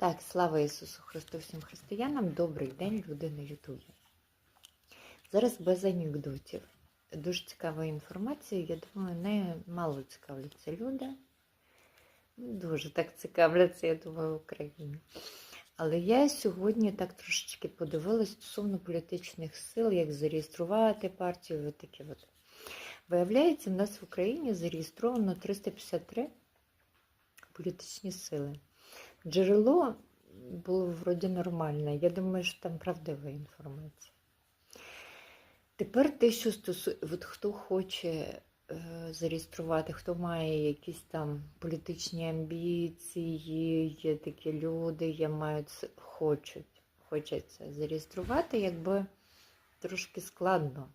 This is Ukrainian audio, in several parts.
Так, слава Ісусу Христу всім християнам. Добрий день, люди на Ютубі. Зараз без анекдотів. Дуже цікава інформація. Я думаю, не мало цікавляться люди. Ну, Дуже так цікавляться, я думаю, в Україні. Але я сьогодні так трошечки подивилась стосовно політичних сил, як зареєструвати партію. От таке от. Виявляється, в нас в Україні зареєстровано 353 політичні сили. Джерело було вроді нормальне. Я думаю, що там правдива інформація. Тепер те, що стосується, хто хоче е, зареєструвати, хто має якісь там політичні амбіції, є такі люди, є мають с- хочуть, хочеться зареєструвати, якби трошки складно.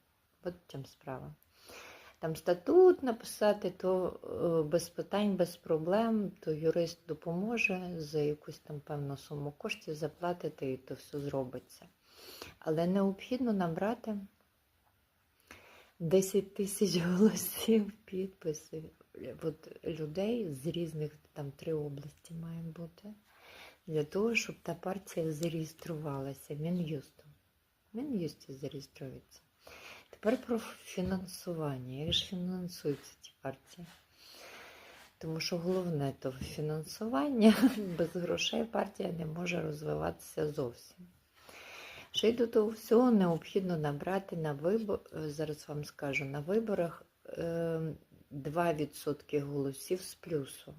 От в справа. Там статут написати, то е, без питань, без проблем, то юрист допоможе за якусь там певну суму коштів заплатити і то все зробиться. Але необхідно набрати 10 тисяч голосів підписів от, людей з різних там три області має бути, для того, щоб та партія зареєструвалася Мін'юстом. Мін'юсті зареєструється. Тепер про фінансування. Як ж фінансуються ці партії? Тому що головне то фінансування. Без грошей партія не може розвиватися зовсім. Ще й до того всього необхідно набрати на вибор, зараз вам скажу, на виборах е, 2% голосів з плюсом.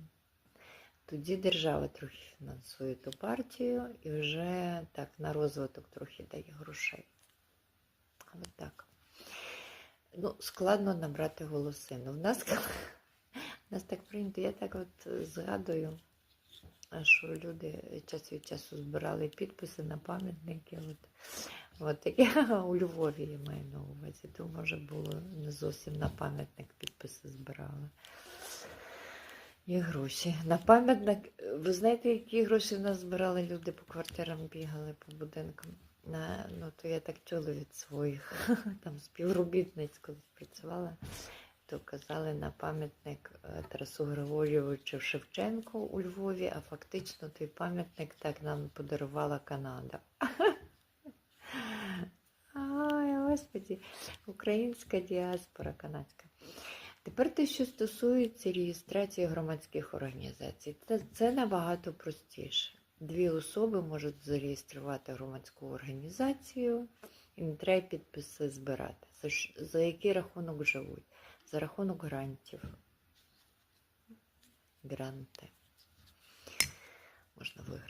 Тоді держава трохи фінансує ту партію і вже так на розвиток трохи дає грошей. Але так. Ну, складно набрати голоси. Ну, в нас, в нас так прийнято, я так от згадую, що люди час від часу збирали підписи на пам'ятники. От, от таке у Львові я маю на увазі. То може було не зовсім на пам'ятник підписи збирали. Є гроші. На пам'ятник, ви знаєте, які гроші в нас збирали люди по квартирам бігали, по будинкам. На, ну, то я так чула від своїх там співробітниць, коли працювала, то казали на пам'ятник е, Тарасу Григорійовичу Шевченку у Львові, а фактично той пам'ятник так нам подарувала Канада. Ай, господі, українська діаспора канадська. Тепер те, що стосується реєстрації громадських організацій, це, це набагато простіше. Дві особи можуть зареєструвати громадську організацію і не треба підписи збирати. За, за який рахунок живуть? За рахунок грантів. Гранти. Можна виграти.